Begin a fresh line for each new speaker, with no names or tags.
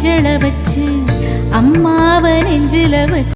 நெஞ்சில வச்சு அம்மாவை நெஞ்சில வச்சு